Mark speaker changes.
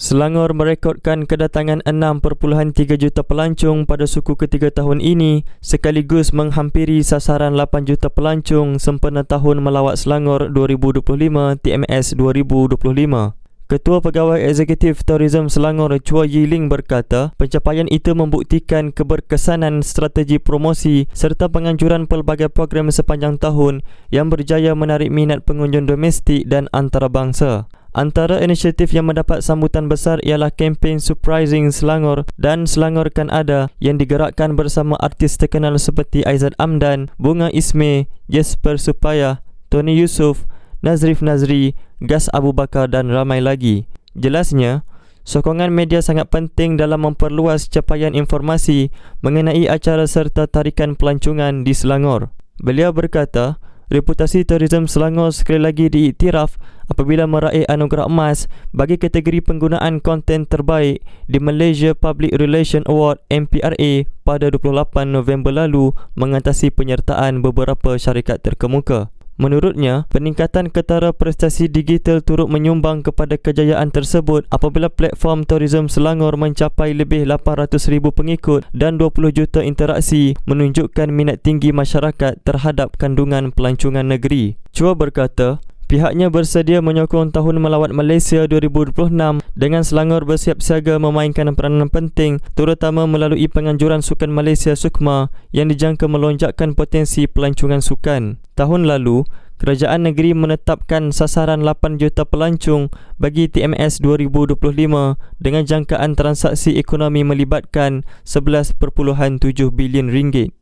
Speaker 1: Selangor merekodkan kedatangan 6.3 juta pelancong pada suku ketiga tahun ini sekaligus menghampiri sasaran 8 juta pelancong sempena tahun melawat Selangor 2025 TMS 2025. Ketua Pegawai Eksekutif Tourism Selangor Chua Yiling berkata, pencapaian itu membuktikan keberkesanan strategi promosi serta penganjuran pelbagai program sepanjang tahun yang berjaya menarik minat pengunjung domestik dan antarabangsa. Antara inisiatif yang mendapat sambutan besar ialah kempen Surprising Selangor dan Selangor Kan Ada yang digerakkan bersama artis terkenal seperti Aizat Amdan, Bunga Isme, Jesper Supaya, Tony Yusof, Nazrif Nazri, Gas Abu Bakar dan ramai lagi. Jelasnya, sokongan media sangat penting dalam memperluas capaian informasi mengenai acara serta tarikan pelancongan di Selangor. Beliau berkata, reputasi turism Selangor sekali lagi diiktiraf apabila meraih anugerah emas bagi kategori penggunaan konten terbaik di Malaysia Public Relation Award MPRA pada 28 November lalu mengatasi penyertaan beberapa syarikat terkemuka. Menurutnya, peningkatan ketara prestasi digital turut menyumbang kepada kejayaan tersebut apabila platform Tourism Selangor mencapai lebih 800,000 pengikut dan 20 juta interaksi menunjukkan minat tinggi masyarakat terhadap kandungan pelancongan negeri. Chua berkata, Pihaknya bersedia menyokong Tahun Melawat Malaysia 2026 dengan Selangor bersiap siaga memainkan peranan penting terutama melalui penganjuran Sukan Malaysia Sukma yang dijangka melonjakkan potensi pelancongan sukan. Tahun lalu, Kerajaan negeri menetapkan sasaran 8 juta pelancong bagi TMS 2025 dengan jangkaan transaksi ekonomi melibatkan 11.7 bilion ringgit.